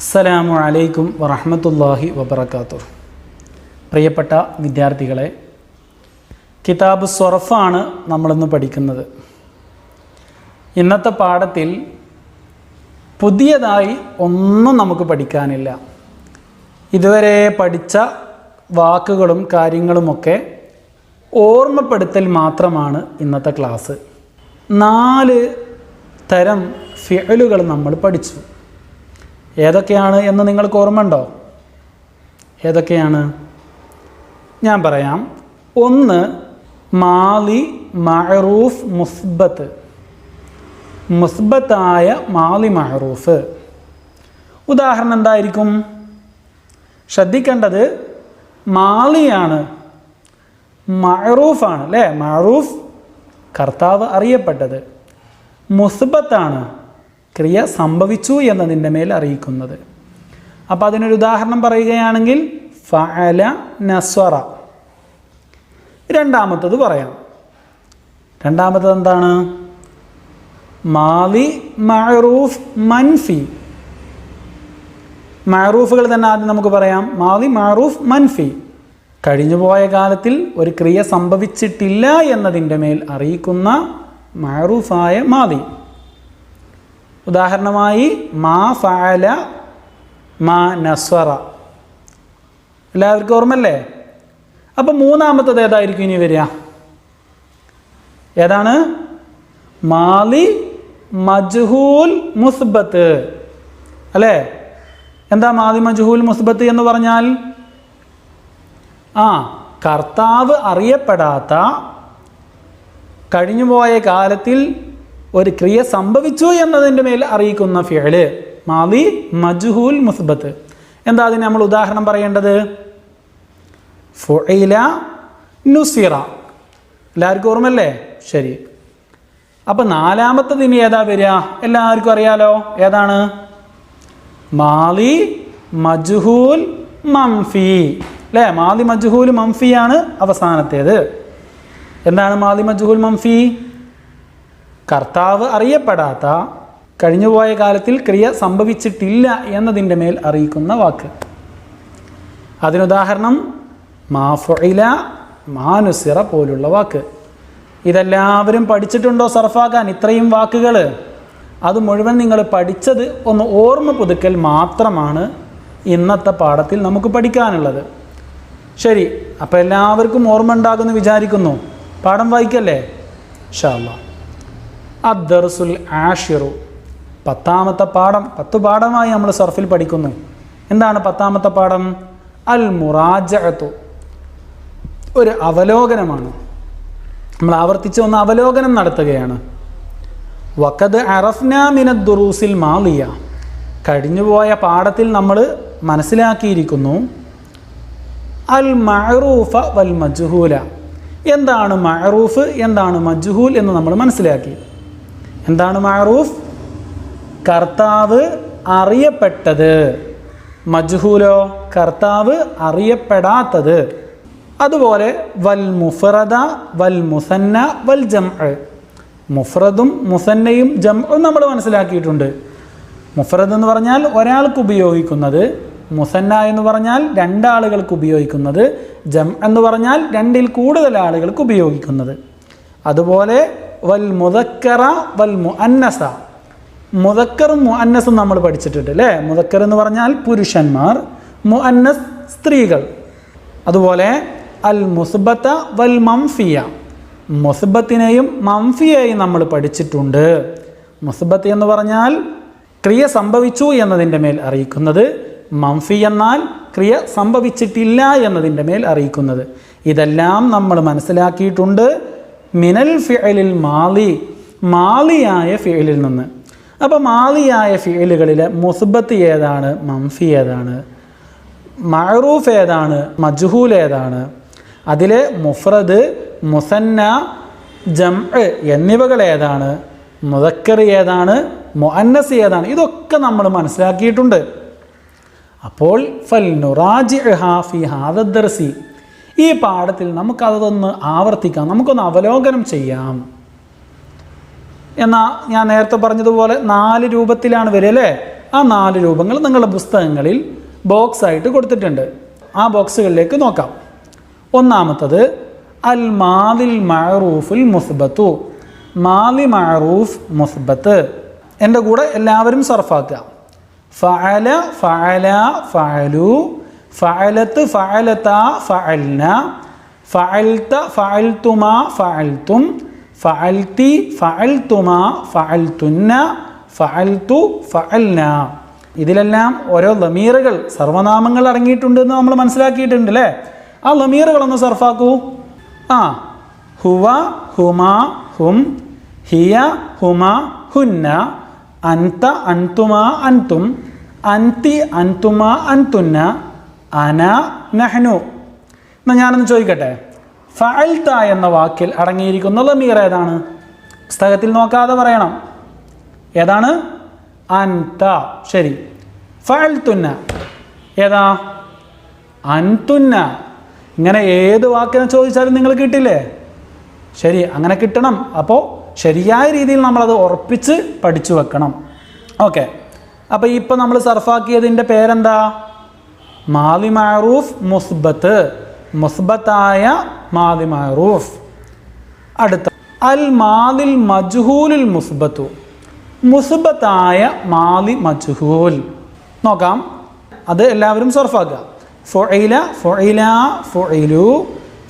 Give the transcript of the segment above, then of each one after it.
അസ്സലാമു അലൈക്കും വറഹമത്തല്ലാഹി വബർക്കാത്തു പ്രിയപ്പെട്ട വിദ്യാർത്ഥികളെ കിതാബ് സൊറഫാണ് നമ്മളിന്ന് പഠിക്കുന്നത്. ഇന്നത്തെ പാഠത്തിൽ പുതിയതായി ഒന്നും നമുക്ക് പഠിക്കാനില്ല. ഇതുവരെ പഠിച്ച വാക്കുകളും കാര്യങ്ങളുമൊക്കെ ഓർമ്മപ്പെടുത്തൽ മാത്രമാണ് ഇന്നത്തെ ക്ലാസ്. നാല് തരം ഫിഅലുകൾ നമ്മൾ പഠിച്ചു. ഏതൊക്കെയാണ് എന്ന് നിങ്ങൾക്ക് ഓർമ്മയുണ്ടോ? ഏതൊക്കെയാണ്? ഞാൻ പറയാം. ഒന്ന് മാലി മഹറൂഫ് മുസ്ബത്ത്. മുസ്ബത്തായ മാലി മഹറൂഫ് ഉദാഹരണം എന്തായിരിക്കും? ശ്രദ്ധിക്കേണ്ടത് മാലിയാണ്. മഹറൂഫാണ് അല്ലേ? മഹറൂഫ് കർത്താവ് അറിയപ്പെട്ടത്. മുസ്ബത്താണ്. ക്രിയ സംഭവിച്ചു എന്നതിന്റെ മേൽ അറിയിക്കുന്നത്. അപ്പോൾ അതിനൊരു ഉദാഹരണം പറയുകയാണെങ്കിൽ ഫഅല നസ്വറ. രണ്ടാമത്തത് പറയാം. രണ്ടാമത്തത് എന്താണ്? മാലി മഅറൂഫ് മൻഫി. മഅറൂഫുകൾ തന്നെ ആദ്യം നമുക്ക് പറയാം. മാലി മഅറൂഫ് മൻഫി. കഴിഞ്ഞുപോയ കാലത്തിൽ ഒരു ക്രിയ സംഭവിച്ചിട്ടില്ല എന്നതിന്റെ മേൽ അറിയിക്കുന്ന മഅറൂഫായ മാലി. ഉദാഹരണമായി മാ ഫഅല മാ നസ്വറ. എല്ലാവർക്കും ഓർമ്മല്ലേ? അപ്പം മൂന്നാമത്തത് ഏതായിരിക്കും ഇനി വരിക? ഏതാണ്? മാലി മജ്ഹൂൽ മുസ്ബത്ത്. അല്ലേ? എന്താ മാലി മജ്ഹൂൽ മുസ്ബത്ത് എന്ന് പറഞ്ഞാൽ? ആ കർത്താവ് അറിയപ്പെടാത്ത കഴിഞ്ഞുപോയ കാലത്തിൽ ഒരു ക്രിയ സംഭവിച്ചു എന്നതിന്റെ മേൽ അറിയിക്കുന്ന ഫിയൽ മാലി മജ്ഹൂൽ മുസ്ബത്ത്. എന്താ അതിന് നമ്മൾ ഉദാഹരണം പറയേണ്ടത്? ഫുഇല നുസിറ. എല്ലാവർക്കും ഓർമ്മല്ലേ ശരി. അപ്പം നാലാമത്തത് ഇനി ഏതാ വരിക? എല്ലാവർക്കും അറിയാലോ? ഏതാണ്? മാലി മജ്ഹൂൽ മംഫി. അല്ലേ? മാലി മജ്ഹൂൽ മംഫിയാണ് അവസാനത്തേത്. എന്താണ് മാലി മജ്ഹൂൽ മംഫി? കർത്താവ് അറിയപ്പെടാത്ത കഴിഞ്ഞുപോയ കാലത്തിൽ ക്രിയ സംഭവിച്ചിട്ടില്ല എന്നതിന്റെ മേൽ അറിയിക്കുന്ന വാക്ക്. അതിനുദാഹരണം മാഫുഇല മാനുസിറ പോലുള്ള വാക്ക്. ഇതെല്ലാവരും പഠിച്ചിട്ടുണ്ടോ സർഫാക്കാൻ ഇത്രയും വാക്കുകൾ? അത് മുഴുവൻ നിങ്ങൾ പഠിച്ചത് ഒന്ന് ഓർമ്മ പുതുക്കൽ മാത്രമാണ് ഇന്നത്തെ പാഠത്തിൽ നമുക്ക് പഠിക്കാനുള്ളത്. ശരി അപ്പോൾ എല്ലാവർക്കും ഓർമ്മ ഉണ്ടാകുമെന്ന് വിചാരിക്കുന്നു. പാഠം വായിക്കല്ലേ? ഷാല്ല അദ്ദർസുൽ ആഷിറു. പത്താമത്തെ പാഠം പത്ത് പാഠമായി നമ്മൾ സർഫിൽ പഠിക്കുന്നു. എന്താണ് പത്താമത്തെ പാഠം? അൽ മുറാജഅത്തു. ഒരു അവലോകനമാണ്. നമ്മൾ ആവർത്തിച്ച് ഒന്ന് അവലോകനം നടത്തുകയാണ്. വക്കത് അറഫ്നാമിന ദുറൂസിൽ മാലിയ. കഴിഞ്ഞുപോയ പാഠത്തിൽ നമ്മൾ മനസ്സിലാക്കിയിരിക്കുന്നു. അൽ മഅറൂഫ വൽ മജ്ഹൂല. എന്താണ് മഹറൂഫ് എന്താണ് മജ്ഹൂൽ എന്ന് നമ്മൾ മനസ്സിലാക്കി. എന്താണ് മാറൂഫ് കർത്താവ് അറിയപ്പെട്ടത്. മജ്ഹൂലോ? കർത്താവ് അറിയപ്പെടാത്തത്. അതുപോലെ വൽ മുഫറദ വൽ മുസന്ന വൽ ജം മുഫ്രദും മുസന്നയും ജംഉം നമ്മൾ മനസ്സിലാക്കിയിട്ടുണ്ട്. മുഫ്രദ് എന്ന് പറഞ്ഞാൽ ഒരാൾക്ക് ഉപയോഗിക്കുന്നത് മുസന്ന എന്ന് പറഞ്ഞാൽ രണ്ടാളുകൾക്ക് ഉപയോഗിക്കുന്നത് ജം എന്ന് പറഞ്ഞാൽ രണ്ടിൽ കൂടുതൽ ആളുകൾക്ക് ഉപയോഗിക്കുന്നത്. അതുപോലെ വൽ മുതക്കറ വൽ മുഅന്നസ. മുതക്കറും മുഅന്നസും നമ്മൾ പഠിച്ചിട്ടുണ്ട് അല്ലേ മുതക്കർ എന്ന് പറഞ്ഞാൽ പുരുഷന്മാർ മുഅന്നസ് സ്ത്രീകൾ. അതുപോലെ അൽ മുസ്ബത്ത വൽ മംഫിയ. മുസ്ബത്തിനെയും മംഫിയെയും നമ്മൾ പഠിച്ചിട്ടുണ്ട്. മുസ്ബത്ത് എന്ന് പറഞ്ഞാൽ ക്രിയ സംഭവിച്ചു എന്നതിന്റെ മേൽ അറിയിക്കുന്നത്. മംഫി എന്നാൽ ക്രിയ സംഭവിച്ചിട്ടില്ല എന്നതിന്റെ മേൽ അറിയിക്കുന്നത്. ഇതെല്ലാം നമ്മൾ മനസ്സിലാക്കിയിട്ടുണ്ട്. മിനൽ ഫിയലിൽ മാലി മാലിയായ ഫിയലിൽ നിന്ന്. അപ്പോൾ മാലിയായ ഫിഅലുകളിലെ മുസ്ബത്ത് ഏതാണ് മംഫി ഏതാണ്? മഅറൂഫ് ഏതാണ് മജ്ഹൂൽ ഏതാണ്? അതിലെ മുഫ്രദ് മുസന്ന ജം എന്നിവകൾ ഏതാണ്? മുതക്കർ ഏതാണ് മുഅന്നസ് ഏതാണ്? ഇതൊക്കെ നമ്മൾ മനസ്സിലാക്കിയിട്ടുണ്ട്. അപ്പോൾ ഫൽ നുറാജി ഹാഫി ഹാദർസി ഈ പാഠത്തിൽ നമുക്കതൊന്ന് ആവർത്തിക്കാം നമുക്കൊന്ന് അവലോകനം ചെയ്യാം. എന്നാൽ ഞാൻ നേരത്തെ പറഞ്ഞതുപോലെ നാല് രൂപത്തിലാണ് വരിക അല്ലേ? ആ നാല് രൂപങ്ങൾ നിങ്ങളുടെ പുസ്തകങ്ങളിൽ ബോക്സ് ആയിട്ട് കൊടുത്തിട്ടുണ്ട്. ആ ബോക്സുകളിലേക്ക് നോക്കാം. ഒന്നാമത്തത് അൽ മാലിൽ മഅറൂഫുൽ മുസ്ബത്തു. മാലി മഅറൂഫ് മുസ്ബത്ത്. എന്റെ കൂടെ എല്ലാവരും സർഫാക്കുക. ഫഅല ഫഅല ഫഅലു ഫഅലത്ത് ഫഅലത ഫഅൽന ഫഅൽത ഫഅൽതുമ ഫഅൽതും ഫഅൽതി ഫഅൽതുമ ഫഅൽതുന്ന ഫഅൽതു ഫഅൽന. ഇതിലെല്ലാം ഓരോ ലമീറുകൾ സർവനാമങ്ങൾ അടങ്ങിയിട്ടുണ്ട് എന്ന് നമ്മൾ മനസ്സിലാക്കിയിട്ടുണ്ട് അല്ലേ? ആ ലമീറുകളൊന്ന് സർഫാക്കൂ. ആ ഹുവ ഹുമ ഹും ഹിയ ഹുമ ഹുന്ന അന്ത അന്തുമ അന്തും അന്തി അന്തുമ അൻതുന്ന അന നഹ്നു. എന്നാൽ ഞാനൊന്ന് ചോദിക്കട്ടെ? ഫഅൽത എന്ന വാക്കിൽ അടങ്ങിയിരിക്കുന്ന ലമീർ ഏതാണ്? പുസ്തകത്തിൽ നോക്കാതെ പറയണം. ഏതാണ്? അൻത. ശരി. ഫൽത്തുന്ന ഏതാ? അൻതുന്ന. ഇങ്ങനെ ഏത് വാക്കിനെ ചോദിച്ചാലും നിങ്ങൾ കിട്ടില്ലേ? ശരി അങ്ങനെ കിട്ടണം. അപ്പോൾ ശരിയായ രീതിയിൽ നമ്മളത് ഉറപ്പിച്ച് പഠിച്ചു വെക്കണം. ഓക്കെ. അപ്പോൾ ഇപ്പോൾ നമ്മൾ സർഫാക്കിയതിന്റെ പേരെന്താ? മാലി മാറൂഫ് മുസ്ബത്ത്. മുസ്ബത്തായ മാലി മാറൂഫ്. അടുത്ത അൽ മാലിൽ മജ്ഹൂലുൽ മുസ്ബത്തു. മുസ്ബത്തായ മാലി മജ്ഹൂൽ. നോക്കാം. അത് എല്ലാവരും സർഫാക്കുക ഫുഇല ഫുഇല ഫുഇലു.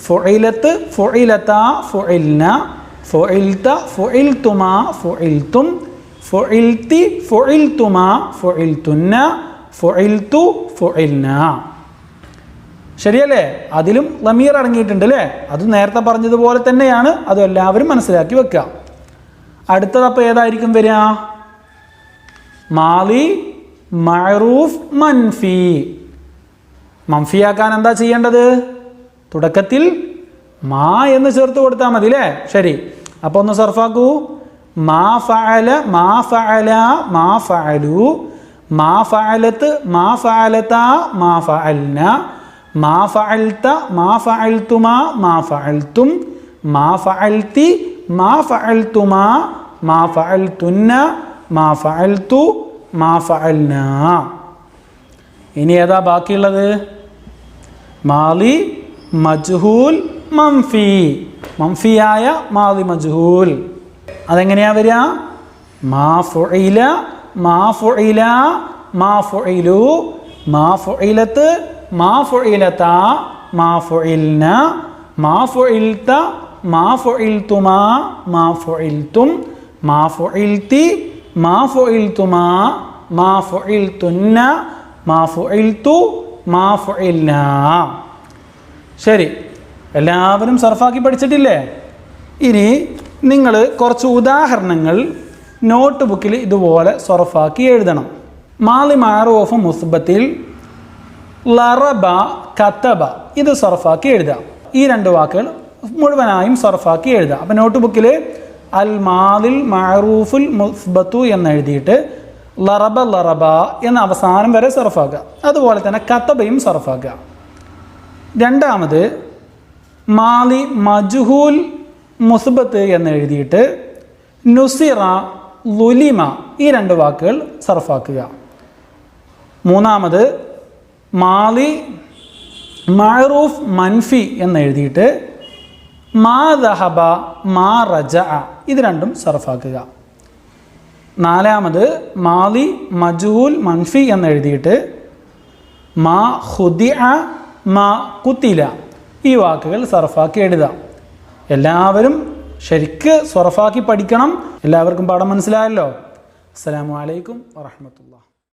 ഫൊയിലത്ത് ഫൊയിലത്ത ഫൊയിൽന ഫുഇൽത ഫൊയിൽത്തുമാ ഫുഇൽതും. ഫുഇൽതി ഫൊയിൽത്തുമാ ഫുഇൽതുന്ന. ഫുഇൽതു ഫുഇൽന. ശരിയല്ലേ? അതിലും ലമീർ അടങ്ങിയിട്ടുണ്ട് അല്ലേ? അത് നേരത്തെ പറഞ്ഞതുപോലെ തന്നെയാണ് അത് എല്ലാവരും മനസ്സിലാക്കി വെക്കുക. അടുത്തത് അപ്പോൾ ഏതായിരിക്കും വരിക? മാലി മഅറൂഫ് മൻഫി. മംഫിയാക്കാൻ എന്താ ചെയ്യേണ്ടത്? തുടക്കത്തിൽ മാ എന്ന് ചേർത്ത് കൊടുത്താൽ മതി അല്ലേ? ശരി. അപ്പോൾ ഒന്ന് സർഫാക്കൂ. മാ ഫഅല മാ ഫഅല മാ ഫഅലു. മാ മാ ഫഅലത മാ മാ ഫഅൽത മാ ഫഅൽതുമാ മാ ഫഅൽതും. മാ ഫഅൽതി മാ ഫഅൽതുമാ മാ ഫഅൽതുന്ന മാ ഫഅൽതു ഇനി ഏതാ ബാക്കിയുള്ളത്? മാലി മജ്ഹൂൽ മംഫി. മംഫിയായ മാലി മജ്ഹൂൽ. അതെങ്ങനെയാ വരിക? മാ ഫുഇല മാ ഫുഇല മാ ഫുഇലു മാ ഫുഇലത്ത് മാ ഫുഇലത മാ ഫുഇൽന മാ ഫുഇൽത മാ ശരി. എല്ലാവരും സർഫാക്കി പഠിച്ചിട്ടില്ലേ? ഇനി നിങ്ങൾ കുറച്ച് ഉദാഹരണങ്ങൾ നോട്ട് ബുക്കിൽ ഇതുപോലെ സൊറഫാക്കി എഴുതണം. മാലി മാറൂഫ് മുസ്ബത്തിൽ ലറബ കത്തബ. ഇത് സൊറഫാക്കി എഴുതാം ഈ രണ്ട് വാക്കുകൾ മുഴുവനായും സൊറഫാക്കി എഴുതാം അപ്പം നോട്ട് ബുക്കിൽ അൽ മാലിൽ മാറൂഫുൽ മുസ്ബത്തു എന്ന് എഴുതിയിട്ട് ലറബ ലറബ എന്ന അവസാനം വരെ സൊറഫാക്കുക. അതുപോലെ തന്നെ കത്തബയും സൊറഫാക്കുക. രണ്ടാമത് മാലി മജുഹൂൽ മുസ്ബത്ത് എന്ന് എഴുതിയിട്ട് നുസിറ ലുലിമ ഈ രണ്ട് വാക്കുകൾ സർഫാക്കുക. മൂന്നാമത് മാലി മഅറൂഫ് മൻഫി എന്ന് എഴുതിയിട്ട് മാ ദഹബ മാ റജ ഇത് രണ്ടും സർഫാക്കുക. നാലാമത് മാലി മജൂൽ മൻഫി എന്ന് എഴുതിയിട്ട് മാ ഹുദി മാ കുത്തില ഈ വാക്കുകൾ സർഫാക്കി എഴുതാം. എല്ലാവരും ശരിക്ക് സ്വറഫാക്കി പഠിക്കണം. എല്ലാവർക്കും പാഠം മനസ്സിലായല്ലോ. അസ്സലാമു അലൈക്കും വറഹമത്തുള്ള